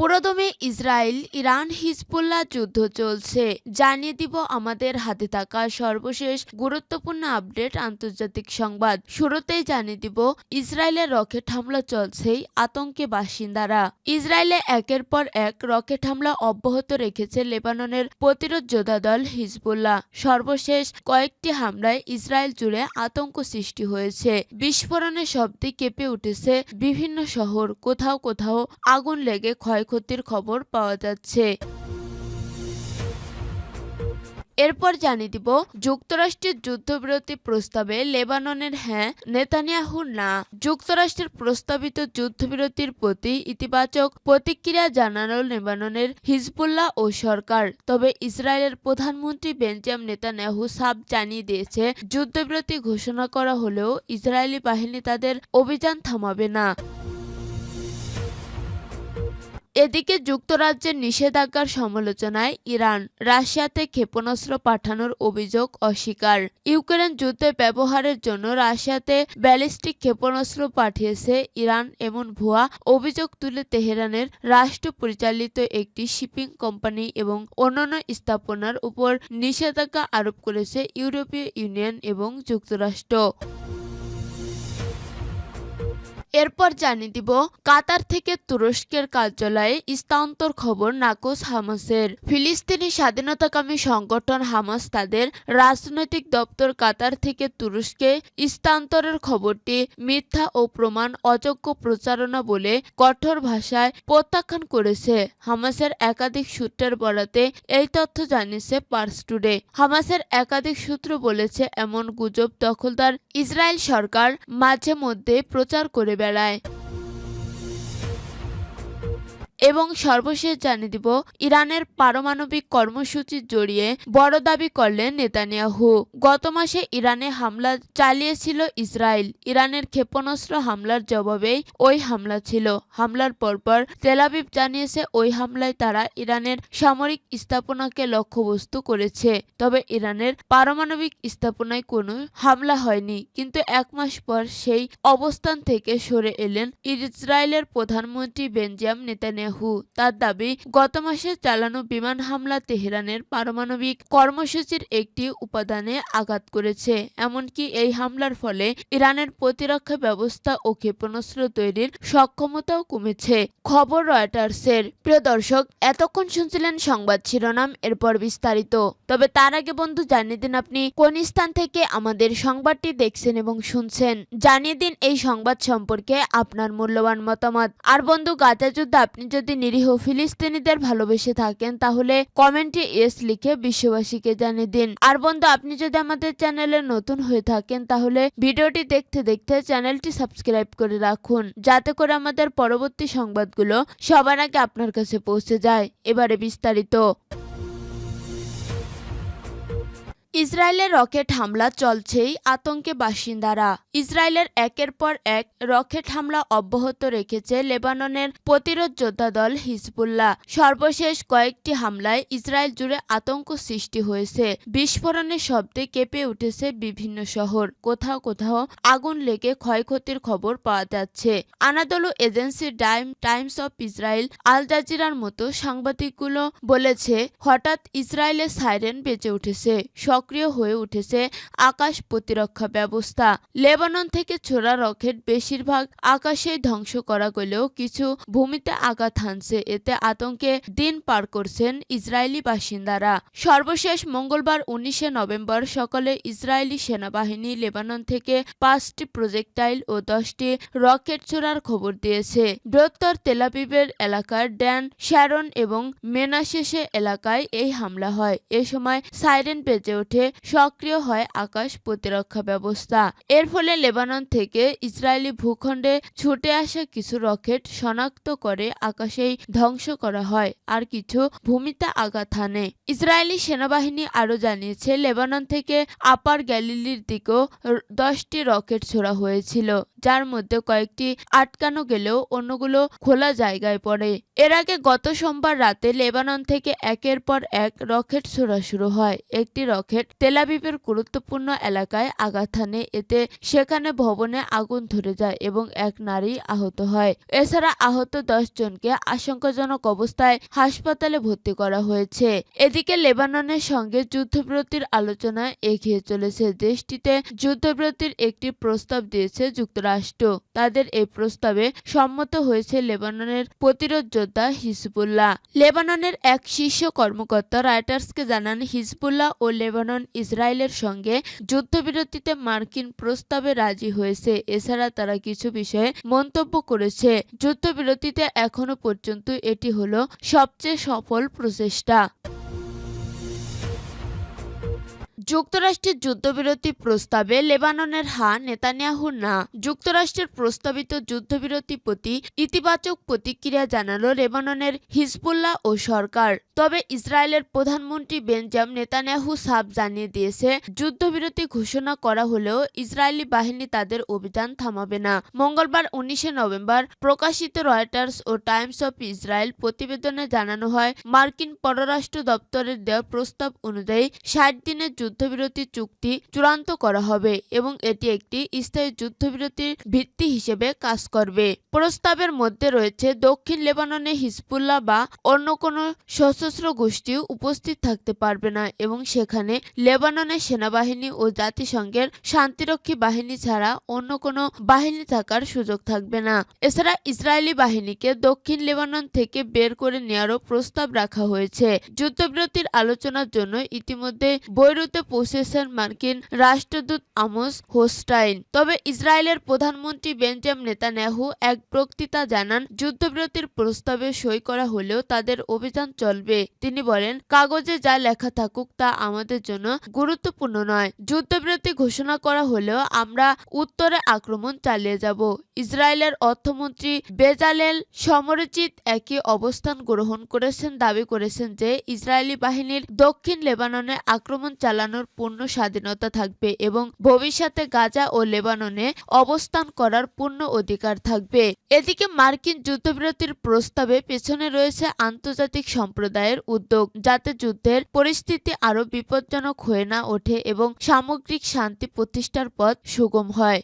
পুরোদমে Israel Iran Hezbollah যুদ্ধ চলছে। জানিয়ে দিব আমাদের হাতে থাকা সর্বশেষ গুরুত্বপূর্ণ আপডেট আন্তর্জাতিক সংবাদ। শুরুতেই জানিয়ে দিব, ইসরায়েলের রকেট হামলা চলছেই আতঙ্কে বাসিন্দারা। ইসরায়েলে একের পর এক রকেট হামলা অব্যাহত রেখেছে লেবাননের প্রতিরোধ যোদ্ধা দল হিজবুল্লাহ। সর্বশেষ কয়েকটি হামলায় ইসরায়েল জুড়ে আতঙ্ক সৃষ্টি হয়েছে। বিস্ফোরণের শব্দে কেঁপে উঠেছে বিভিন্ন শহর। কোথাও কোথাও আগুন লেগে ক্ষয়ক্ষতির খবর পাওয়া যাচ্ছে। এরপর জানিয়ে দিব, যুক্তরাষ্ট্রের যুদ্ধবিরতি প্রস্তাবে লেবাননের হ্যাঁ নেতানিয়াহুর না। যুক্তরাষ্ট্রের প্রস্তাবিত যুদ্ধবিরতির প্রতি ইতিবাচক প্রতিক্রিয়া জানালো লেবাননের হিজবুল্লাহ ও সরকার। তবে ইসরায়েলের প্রধানমন্ত্রী বেঞ্জাম নেতানিয়াহু সাব জানিয়ে দিয়েছে, যুদ্ধবিরতি ঘোষণা করা হলেও ইসরায়েলি বাহিনী তাদের অভিযান থামাবে না। এদিকে যুক্তরাজ্যের নিষেধাজ্ঞার সমালোচনায় ইরান রাশিয়াতে ক্ষেপণাস্ত্র পাঠানোর অভিযোগ অস্বীকার। ইউক্রেন যুদ্ধে ব্যবহারের জন্য রাশিয়াতে ব্যালিস্টিক ক্ষেপণাস্ত্র পাঠিয়েছে ইরান এমন ভুয়া অভিযোগ তুলে তেহরানের রাষ্ট্র পরিচালিত একটি শিপিং কোম্পানি এবং অন্যান্য স্থাপনার উপর নিষেধাজ্ঞা আরোপ করেছে ইউরোপীয় ইউনিয়ন এবং যুক্তরাষ্ট্র। এরপর জানিয়ে দিব, কাতার থেকে তুরস্কের কার্যালয়ে স্থানান্তর খবর নাকচ হামাসের। ফিলিস্তিনি স্বাধীনতাকামী সংগঠন হামাস তাদের রাজনৈতিক দপ্তর কাতার থেকে তুরস্কে স্থানান্তরের খবরটি মিথ্যা ও প্রমাণ অযোগ্য প্রচারণা বলে কঠোর ভাষায় প্রত্যাখ্যান করেছে। হামাসের একাধিক সূত্রের বরাতে এই তথ্য জানিয়েছে পার্স টুডে। হামাসের একাধিক সূত্র বলেছে, এমন গুজব দখলদার ইসরায়েল সরকার মাঝে মধ্যে প্রচার করে বেড়ায় এবং সর্বশেষ জানিয়ে দিব, ইরানের পারমাণবিক কর্মসূচি জড়িয়ে বড় দাবি করলেন নেতানিয়াহু। গত মাসে ইরানে হামলা চালিয়েছিল ইসরায়েল। ইরানের ক্ষেপণাস্ত্র হামলার জবাবেই ওই হামলা ছিল। হামলার পরপর তেলাবিব জানিয়েছে, ওই হামলায় তারা ইরানের সামরিক স্থাপনাকে লক্ষ্যবস্তু করেছে। তবে ইরানের পারমাণবিক স্থাপনায় কোনো হামলা হয়নি। কিন্তু এক মাস পর সেই অবস্থান থেকে সরে এলেন ইসরায়েলের প্রধানমন্ত্রী বেঞ্জাম নেতানিয়াহু। তার দাবি, গত মাসে চালানো বিমান হামলা তেহরানের পারমাণবিক কর্মসূচির একটি উপাদানে আঘাত করেছে। এমনকি এই হামলার ফলে ইরানের প্রতিরক্ষা ব্যবস্থা ও ক্ষেপণাস্ত্র তৈরির সক্ষমতাও কমেছে, খবর রয়টার্সের। প্রিয় দর্শক, এতক্ষণ শুনছিলেন সংবাদ শিরোনাম, এরপর বিস্তারিত। তবে তার আগে বন্ধু, জানিয়ে দিন আপনি কোন স্থান থেকে আমাদের সংবাদটি দেখছেন এবং শুনছেন। জানিয়ে দিন এই সংবাদ সম্পর্কে আপনার মূল্যবান মতামত। আর বন্ধু, গাজা যুদ্ধ আপনি যদি নিরীহ ফিলিস্তিনিদের ভালোবেসে থাকেন, তাহলে কমেন্টে এস লিখে বিশ্ববাসীকে জানিয়ে দিন। আর বন্ধু, আপনি যদি আমাদের চ্যানেলে নতুন হয়ে থাকেন, তাহলে ভিডিওটি দেখতে দেখতে চ্যানেলটি সাবস্ক্রাইব করে রাখুন, যাতে করে আমাদের পরবর্তী সংবাদগুলো সবার আগে আপনার কাছে পৌঁছে যায়। এবারে বিস্তারিত। ইসরায়েলের রকেট হামলা চলছেই আতঙ্কে বাসিন্দারা। ইসরায়েলের একের পর এক রকেট হামলা অব্যাহত রেখেছে লেবাননের প্রতিরোধ যোদ্ধা দল হিজবুল্লাহ। সর্বশেষ কয়েকটি হামলায় ইসরায়েল জুড়ে আতঙ্ক সৃষ্টি হয়েছে। বিস্ফোরণের শব্দে কেঁপে উঠেছে বিভিন্ন শহর। কোথাও কোথাও আগুন লেগে ক্ষয়ক্ষতির খবর পাওয়া যাচ্ছে। Anadolu agency time Times of Israel, আল জাজিরার মতো সাংবাদিকগুলো বলেছে, হঠাৎ ইসরায়েলের সাইরেন বেজে উঠেছে। সক্রিয় হয়ে উঠেছে আকাশ প্রতিরক্ষা ব্যবস্থা। লেবানন থেকে ছোড়া রকেট বেশিরভাগ আকাশেই ধ্বংস করা গেলেও কিছু ভূমিতে আঘাত হানছে। এতে আতঙ্কে দিন পার করছেন ইসরায়েলি বাসিন্দারা। সর্বশেষ মঙ্গলবার উনিশে নভেম্বর সকালে ইসরায়েলি সেনাবাহিনী লেবানন থেকে পাঁচটি প্রজেক্টাইল ও দশটি রকেট ছোড়ার খবর দিয়েছে। বৃহত্তর তেলাপিবের এলাকার ড্যান, শ্যারন এবং মেনাশেষে এলাকায় এই হামলা হয়। এ সময় সাইরেন বেজে ওঠে। সক্রিয় হয় আকাশ প্রতিরক্ষা ব্যবস্থা। এর ফলে লেবানন থেকে ইসরায়েলি ভূখণ্ডে ছুটে আসা কিছু রকেট শনাক্ত করে আকাশেই ধ্বংস করা হয় আর কিছু ভূমিতে আঘাত হানে। ইসরায়েলি সেনাবাহিনী আরও জানিয়েছে, লেবানন থেকে আপার গ্যালিলির দিকেও দশটি রকেট ছোড়া হয়েছিল। যার মধ্যে কয়েকটি আটকানো গেলেও অন্যগুলো খোলা জায়গায় পড়ে। এর আগে গত সোমবার রাতে লেবানন থেকে একের পর এক রকেট ছোড়া শুরু হয়। একটি রকেট তেলাবিবের গুরুত্বপূর্ণ এলাকায় আঘাত হানে। এতে সেখানে ভবনে আগুন ধরে যায় এবং এক নারী আহত হয়। এছাড়া আহত দশ জনকে আশঙ্কাজনক অবস্থায় হাসপাতালে ভর্তি করা হয়েছে। এদিকে লেবাননের সঙ্গে যুদ্ধবিরতির আলোচনা এগিয়ে চলেছে। দেশটিতে যুদ্ধবিরতির একটি প্রস্তাব দিয়েছে যুক্তরাষ্ট্র। তাদের এই প্রস্তাবে সম্মত হয়েছে লেবাননের প্রতিরোধ যোদ্ধা হিজবুল্লাহ। লেবাননের এক শীর্ষ কর্মকর্তা রাইটার্সকে জানান, হিজবুল্লাহ ও লেবানন ইসরায়েলের সঙ্গে যুদ্ধবিরতিতে মার্কিন প্রস্তাবে রাজি হয়েছে। এছাড়া তারা কিছু বিষয়ে মন্তব্য করেছে। যুদ্ধবিরতিতে এখনও পর্যন্ত এটি হলো সবচেয়ে সফল প্রচেষ্টা। যুক্তরাষ্ট্রের যুদ্ধবিরতি প্রস্তাবে লেবাননের হা নেতানিয়াহুর না। যুক্তরাষ্ট্রের প্রস্তাবিত যুদ্ধবিরতি প্রতি ইতিবাচক প্রতিক্রিয়া জানালো লেবাননের হিজবুল্লাহ ও সরকার। তবে ইসরায়েলের প্রধানমন্ত্রী বেনজাম নেতানিয়াহু সাব জানিয়ে দিয়েছে, যুদ্ধবিরতি ঘোষণা করা হলেও ইসরায়েলি বাহিনী তাদের অভিযান থামাবে না। মঙ্গলবার উনিশে নভেম্বর প্রকাশিত রয়টার্স ও টাইমস অফ ইসরায়েল প্রতিবেদনে জানানো হয়, মার্কিন পররাষ্ট্র দপ্তরের দেওয়া প্রস্তাব অনুযায়ী ষাট দিনের যুদ্ধবিরতি চুক্তি চূড়ান্ত করা হবে এবং এটি একটি স্থায়ী যুদ্ধবিরতির ভিত্তি হিসেবে কাজ করবে। প্রস্তাবের মধ্যে রয়েছে, দক্ষিণ লেবাননে হিজবুল্লাহ বা অন্য কোনো সশস্ত্র গোষ্ঠী উপস্থিত থাকতে পারবে না এবং সেখানে লেবাননের সেনাবাহিনী ও জাতিসংঘের শান্তিরক্ষী বাহিনী ছাড়া অন্য কোনো বাহিনী থাকার সুযোগ থাকবে না। এছাড়া ইসরায়েলি বাহিনীকে দক্ষিণ লেবানন থেকে বের করে নেওয়ারও প্রস্তাব রাখা হয়েছে। যুদ্ধবিরতির আলোচনার জন্য ইতিমধ্যে বৈরুতে পৌঁছেছেন মার্কিন রাষ্ট্রদূত আমোস হোস্টাইন। তবে ইসরায়েলের প্রধানমন্ত্রী বেঞ্জাম নেতানিয়াহু এক বক্তৃতা জানান, যুদ্ধবিরতির প্রস্তাবে সই করা হলেও তাদের অভিযান চলবে। তিনি বলেন, কাগজে যা লেখা থাকুক তা আমাদের জন্য গুরুত্বপূর্ণ নয়। যুদ্ধবিরতি ঘোষণা করা হলেও আমরা উত্তরে আক্রমণ চালিয়ে যাব। ইসরায়েলের অর্থমন্ত্রী বেজালেল সমরচিত একই অবস্থান গ্রহণ করেছেন, দাবি করেছেন যে ইসরায়েলি বাহিনীর দক্ষিণ লেবাননে আক্রমণ চালানোর পূর্ণ স্বাধীনতা থাকবে এবং ভবিষ্যতে গাজা ও লেবাননে অবস্থান করার পূর্ণ অধিকার থাকবে। এদিকে মার্কিন যুদ্ধবিরতির প্রস্তাবে পেছনে রয়েছে আন্তর্জাতিক সম্প্রদায়ের উদ্যোগ, যাতে যুদ্ধের পরিস্থিতি আরও বিপজ্জনক হয়ে না ওঠে এবং সামগ্রিক শান্তি প্রতিষ্ঠার পথ সুগম হয়।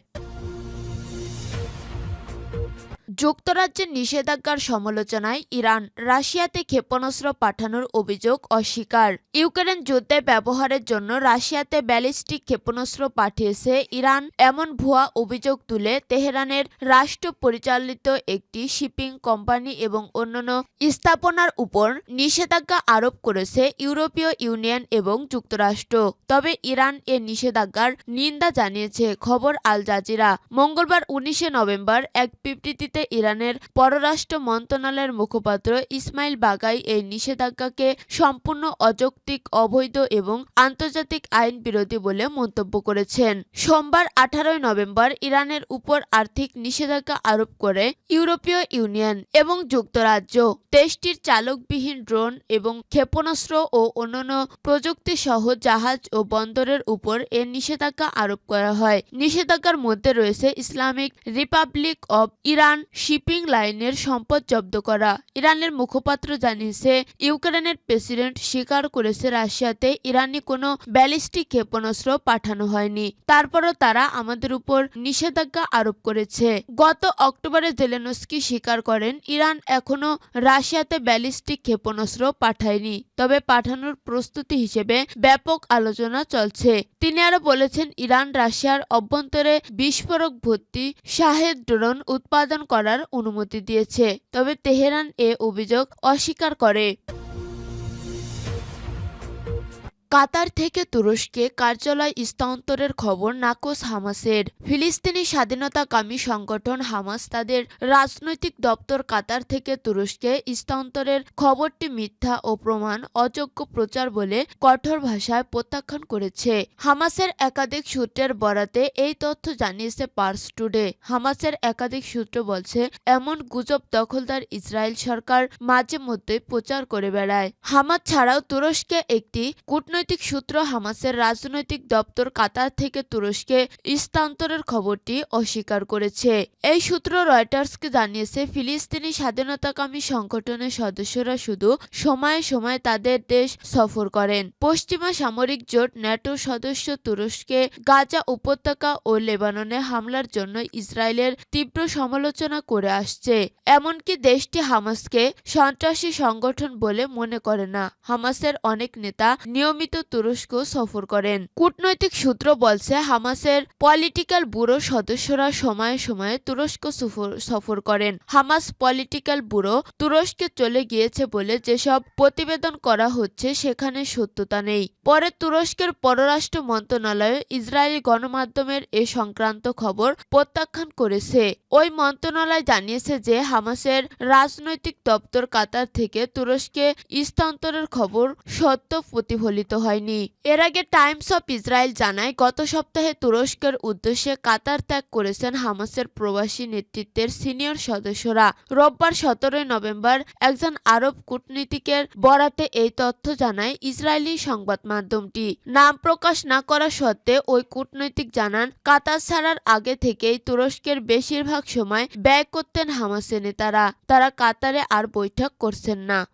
যুক্তরাজ্যের নিষেধাজ্ঞার সমালোচনায় ইরান রাশিয়াতে ক্ষেপণাস্ত্র পাঠানোর অভিযোগ অস্বীকার। ইউক্রেন যুদ্ধে ব্যবহারের জন্য রাশিয়াতে ব্যালিস্টিক ক্ষেপণাস্ত্র পাঠিয়েছে ইরান। এমন ভুয়া অভিযোগ তুলে তেহরানের রাষ্ট্র পরিচালিত একটি শিপিং কোম্পানি এবং অন্যান্য স্থাপনার উপর নিষেধাজ্ঞা আরোপ করেছে ইউরোপীয় ইউনিয়ন এবং যুক্তরাষ্ট্র। তবে ইরান এ নিষেধাজ্ঞার নিন্দা জানিয়েছে, খবর আল জাজিরা। মঙ্গলবার উনিশে নভেম্বর এক বিবৃতিতে ইরানের পররাষ্ট্র মন্ত্রণালয়ের মুখপাত্র ইসমাইল বাগাই এই নিষেধাজ্ঞাকে সম্পূর্ণ অযৌক্তিক, অবৈধ এবং আন্তর্জাতিক আইন বিরোধী বলে মন্তব্য করেছেন। সোমবার আঠারোই নভেম্বর ইরানের উপর আর্থিক নিষেধাজ্ঞা আরোপ করে ইউরোপীয় ইউনিয়ন এবং যুক্তরাজ্য। দেশটির চালকবিহীন ড্রোন এবং ক্ষেপণাস্ত্র ও অন্যান্য প্রযুক্তি সহ জাহাজ ও বন্দরের উপর এ নিষেধাজ্ঞা আরোপ করা হয়। নিষেধাজ্ঞার মধ্যে রয়েছে Islamic republic of Iran shipping লাইনের সম্পদ জব্দ করা। ইরানের মুখপাত্র জানিয়েছে, ইউক্রেনের প্রেসিডেন্ট স্বীকার করেছে রাশিয়াতে ইরানি কোনো ব্যালিস্টিক ক্ষেপণাস্ত্র পাঠানো হয়নি। তারপরও তারা আমাদের উপর নিষেধাজ্ঞা আরোপ করেছে। গত অক্টোবরে জেলেনস্কি স্বীকার করেন, ইরান এখনও রাশিয়াতে ব্যালিস্টিক ক্ষেপণাস্ত্র পাঠায়নি। তবে পাঠানোর প্রস্তুতি হিসেবে ব্যাপক আলোচনা চলছে। তিনি আরও বলেছেন, ইরান, রাশিয়ার অভ্যন্তরে বিস্ফোরক ভর্তি শাহেদ ড্রোন উৎপাদন করার অনুমতি দিয়েছে, তবে তেহরান এ অভিযোগ অস্বীকার করে। কাতার থেকে তুরস্কে কার্যালয় স্থানান্তরের খবর নাকচ হামাসের। ফিলিস্তিনি স্বাধীনতাকামী সংগঠন হামাস তাদের রাজনৈতিক দপ্তর কাতার থেকে তুরস্কে স্থানান্তরের খবরটি মিথ্যা ও প্রমাণ অযোগ্য প্রচার বলে কঠোর ভাষায় প্রত্যাখ্যান করেছে। হামাসের একাধিক সূত্রের বরাতে এই তথ্য জানিয়েছে পার্স টুডে। হামাসের একাধিক সূত্র বলছে, এমন গুজব দখলদার ইসরায়েল সরকার মাঝে মধ্যে প্রচার করে বেড়ায়। হামাস ছাড়াও তুরস্কে একটি কূটনৈতিক কূটনৈতিক সূত্র হামাসের রাজনৈতিক দপ্তর কাতার থেকে তুরস্কে স্থানান্তরের খবরটি অস্বীকার করেছে। এই সূত্র রয়টার্সকে জানিয়েছে, ফিলিস্তিনি স্বাধীনতাকামী সংগঠনের সদস্যরা শুধু সময়ে সময়ে তাদের দেশ সফর করেন। পশ্চিমা সামরিক জোট ন্যাটো সদস্য তুরস্কে গাজা উপত্যকা ও লেবাননে হামলার জন্য ইসরায়েলের তীব্র সমালোচনা করে আসছে। এমনকি দেশটি হামাসকে সন্ত্রাসী সংগঠন বলে মনে করে না। হামাসের অনেক নেতা নিয়মিত তুরস্ক সফর করেন। কূটনৈতিক সূত্র বলছে, হামাসের পলিটিক্যাল ব্যুরো সদস্যরা সময়ে সময়ে তুরস্ক সফর করেন। হামাস পলিটিক্যাল ব্যুরো তুরস্কে চলে গিয়েছে বলে যেসব প্রতিবেদন করা হচ্ছে, সেখানে সত্যতা নেই। পরে তুরস্কের পররাষ্ট্র মন্ত্রণালয় ইসরায়েলি গণমাধ্যমের এ সংক্রান্ত খবর প্রত্যাখ্যান করেছে। ওই মন্ত্রণালয় জানিয়েছে যে, হামাসের রাজনৈতিক দপ্তর কাতার থেকে তুরস্কে স্থানান্তরের খবর সত্য প্রতিফলিত হয়নি। এর আগে টাইমস অফ ইসরায়েল জানায়, গত সপ্তাহে তুরস্কের উদ্দেশ্যে কাতার ত্যাগ করেছেন হামাসের প্রবাসী নেতৃত্বের সিনিয়র সদস্যরা। রোববার সতেরোই নভেম্বর একজন আরব কূটনীতিকের বরাতে এই তথ্য জানায় ইসরায়েলি সংবাদ মাধ্যমটি। নাম প্রকাশ না করা সত্ত্বে ওই কূটনৈতিক জানান, কাতার ছাড়ার আগে থেকেই তুরস্কের বেশিরভাগ সময় ব্যয় করতেন হামাসের নেতারা। তারা কাতারে আর বৈঠক করছেন না।